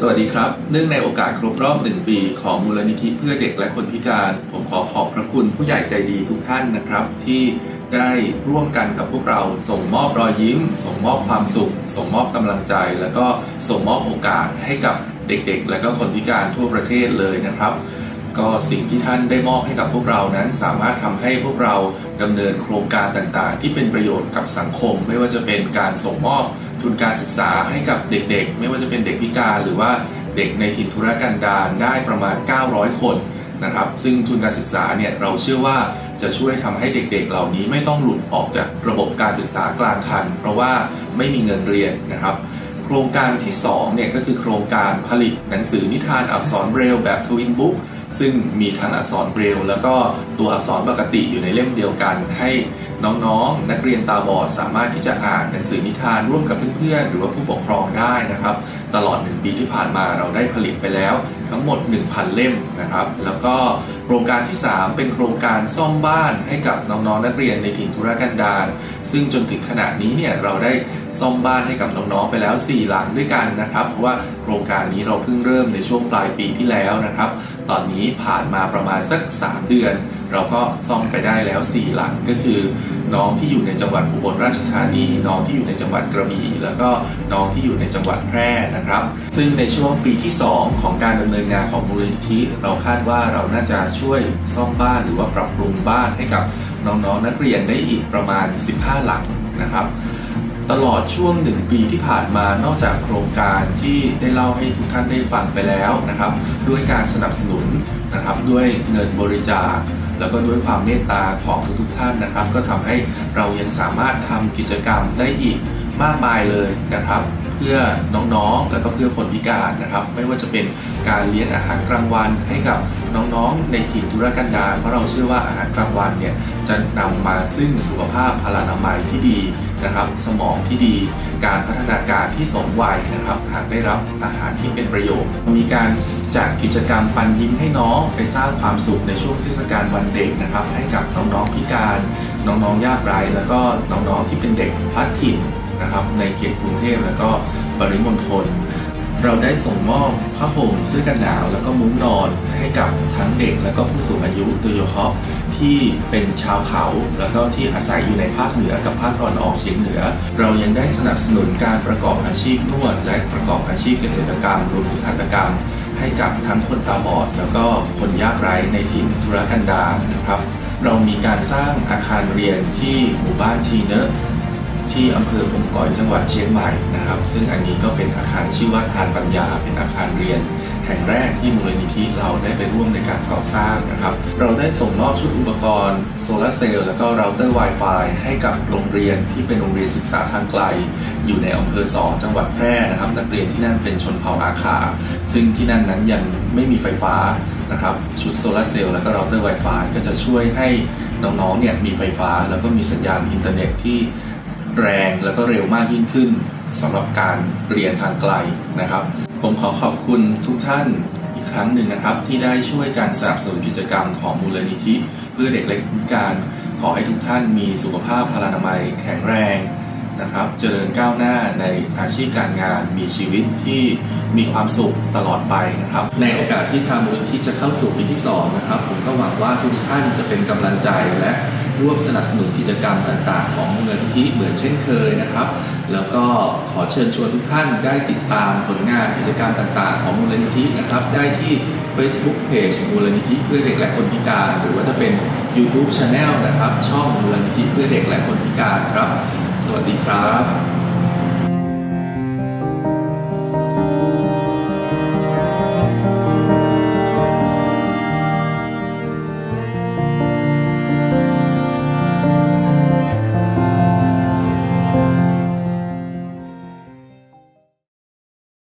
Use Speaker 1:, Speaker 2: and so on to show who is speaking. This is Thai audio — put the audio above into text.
Speaker 1: สวัสดีครับ เนื่องในโอกาสครบรอบหนึ่งปีของมูลนิธิเพื่อเด็กและคนพิการ ผมขอขอบพระคุณผู้ใหญ่ใจดีทุกท่านนะครับ ที่ได้ร่วมกันกับพวกเราส่งมอบรอยยิ้ม ส่งมอบความสุข ส่งมอบกำลังใจ แล้วก็ส่งมอบโอกาสให้กับเด็กๆ และก็คนพิการทั่วประเทศเลยนะครับ ก็สิ่งที่ท่านได้มอบให้กับพวกเรานั้นสามารถทำให้พวกเราดำเนินโครงการต่างๆ ที่เป็นประโยชน์กับสังคม ไม่ว่าจะเป็นการส่งมอบทุนการศึกษาให้กับเด็กๆ ไม่ว่าจะเป็นเด็กพิการหรือว่าเด็กในถิ่นทุรกันดารได้ประมาณ 900 คนนะครับซึ่งทุนการศึกษาเนี่ยเราเชื่อว่าจะช่วยทำให้เด็กๆ เหล่านี้ไม่ต้องหลุดออกจากระบบการศึกษากลางคัน เพราะว่าไม่มีเงินเรียนนะครับ โครงการที่2เนี่ยก็คือโครงการผลิตหนังสือนิทานอักษรเบรลแบบทวินบุ๊ก ซึ่งมีทั้งอักษรเบรลแล้วก็ตัวอักษรปกติอยู่ในเล่มเดียวกัน ให้น้องๆ นักเรียนตาบอดสามารถที่จะอ่านหนังสือนิทานร่วมกับเพื่อนๆ หรือว่าผู้ปกครองได้นะครับ ตลอด 1 ปีที่ผ่านมาเราได้ผลิตไปแล้ว ทั้งหมด 1,000 เล่มนะครับ แล้วก็โครงการที่ 3 เป็นโครงการซ่อมบ้านให้กับน้องๆ นักเรียนในถิ่นทุรกันดารซึ่งจนถึงขณะนี้เนี่ยเราได้ซ่อมบ้านให้กับน้องๆ ไปแล้ว 4 หลังด้วยกันนะครับ เพราะว่าโครงการนี้เราเพิ่งเริ่มในช่วงปลายปีที่แล้วนะครับ ตอนนี้ผ่านมาประมาณสัก 3 เดือน เราก็ซ่อมไปได้แล้ว 4 หลังก็คือ น้องที่อยู่ในจังหวัดอุบลราชธานี น้องที่อยู่ในจังหวัดกระบี่ แล้วก็น้องที่อยู่ในจังหวัดแพร่นะครับ ซึ่งในช่วงปีที่ 2 ของการดำเนินงานของมูลนิธิเราคาดว่าเราน่าจะช่วยซ่อมบ้านหรือว่าปรับปรุงบ้านให้กับน้องๆนักเรียนได้อีกประมาณ 15 หลังนะครับ ตลอดช่วงหนึ่งปีที่ผ่านมานอกจากโครงการที่ได้เล่าให้ทุกท่านได้ฟังไปแล้วนะครับ ด้วยการสนับสนุนนะครับด้วยเงินบริจาค แล้วก็ด้วยความเมตตาของทุกๆท่านนะครับ ก็ทำให้เรายังสามารถทำกิจกรรมได้อีกมากมายเลยนะครับ เพื่อน้องๆ แล้วก็เพื่อคนพิการนะครับ ไม่ว่าจะเป็นการเลี้ยงอาหารกลางวันให้กับน้องๆ ในถิ่นทุรกันดารเพราะเราเชื่อว่าอาหารกลางวันเนี่ยจะนำมาซึ่งสุขภาพพลานามัยที่ดีนะครับ สมองที่ดี การพัฒนาการที่สมวัยนะครับ หากได้รับอาหารที่เป็นประโยชน์ มีการจัดกิจกรรมปันยิ้มให้น้องไปสร้างความสุขในช่วงเทศกาลวันเด็กนะครับ ให้กับน้องๆพิการ น้องๆยากไร้แล้วก็น้องๆที่เป็นเด็กพลัดถิ่น นะครับในเขตกรุงเทพแล้วก็ปริมณฑลเราได้ส่งมอบผ้าห่มเสื้อกันหนาวแล้วก็มุ้งนอนให้กับทั้งเด็กแล้วก็ผู้สูงอายุโดยเฉพาะที่เป็นชาวเขา แล้วก็ที่อาศัยอยู่ในภาคเหนือกับภาคตะวันออกเฉียงเหนือ เรายังได้สนับสนุนการประกอบอาชีพนวด และประกอบอาชีพเกษตรกรรมรวมถึงหัตถกรรม ให้กับทั้งคนตาบอด แล้วก็คนยากไร้ในถิ่นทุรกันดารนะครับ เรามีการสร้างอาคารเรียนที่หมู่บ้านทีเนอะ ที่อำเภออมก๋อยจังหวัดเชียงใหม่นะครับ ซึ่งอันนี้ก็เป็นอาคารชื่อว่าทานปัญญา เป็นอาคารเรียน แห่งแรกที่มูลนิธิเราได้ไปร่วมในการก่อสร้างนะครับ เราได้ส่งมอบชุดอุปกรณ์โซลาเซลล์แล้วก็เราเตอร์ Wi-Fi ให้กับโรงเรียนที่เป็นโรงเรียนศึกษาทางไกล อยู่ในอำเภอสองจังหวัดแพร่นะครับนักเรียนที่นั่นเป็นชนเผ่าอาขาซึ่งที่นั่นนั้นยังไม่มีไฟฟ้านะครับชุดโซลาเซลล์แล้วก็เราเตอร์ Wi-Fi ก็จะช่วยให้น้องๆเนี่ยมีไฟฟ้าแล้วก็มีสัญญาณอินเทอร์เน็ตที่ แรงแล้วก็เร็วมากยิ่งขึ้นสำหรับการเรียนทางไกลนะครับ ผมขอขอบคุณทุกท่านอีกครั้งหนึ่งนะครับ ที่ได้ช่วยการสนับสนุนกิจกรรมของมูลนิธิ เพื่อเด็กเล็กพิการ ขอให้ทุกท่านมีสุขภาพพลานามัยแข็งแรง นะครับ เจริญก้าวหน้าในอาชีพการงานมีชีวิตที่มีความสุขตลอดไปนะครับ ในโอกาสที่ทางมูลนิธิจะเข้าสู่ปีที่สองนะครับผมก็หวังว่าทุกท่านจะเป็นกำลังใจและร่วมสนับสนุนกิจกรรมต่างๆ ของมูลนิธิเหมือนเช่นเคยนะครับ แล้วก็ขอเชิญชวนทุกท่านได้ติดตามผลงานกิจกรรมต่างๆ ของมูลนิธินะครับ ได้ที่ Facebook Page มูลนิธิเพื่อเด็กและคนพิการ หรือว่าจะเป็น YouTube Channel นะครับ ช่องมูลนิธิเพื่อเด็กและคนพิการครับ สวัสดีครับ